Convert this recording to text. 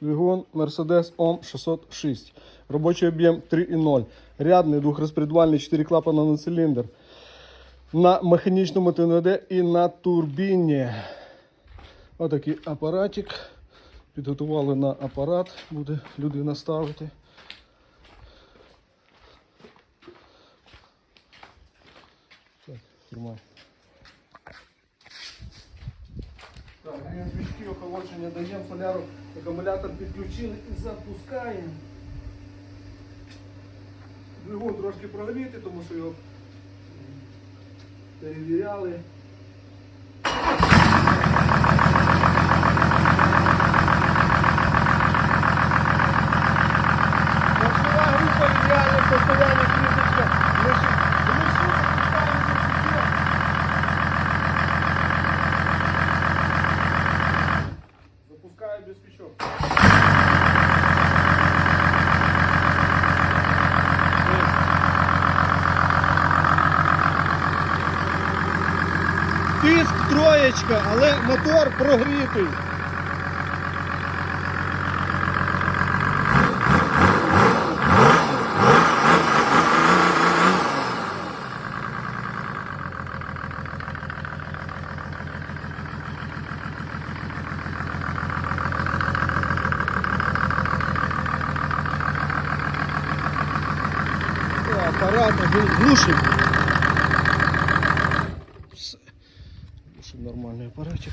Двигун Mercedes OM 606. Робочий об'єм 3,0. Рядний двохрозпредвальний 4 клапана на циліндр. На механічному ТНВД і на турбіні. Отакий апаратик. Підготували на апарат, буде людина ставити. Так, тримай. Так, гріємо охолодження даємо, соляру, акумулятор підключили і запускаємо. Двигун трошки прогріти, тому що його перевіряли. Тиск троєчка, але мотор прогрітий. Апарат глушить. нормальный аппаратик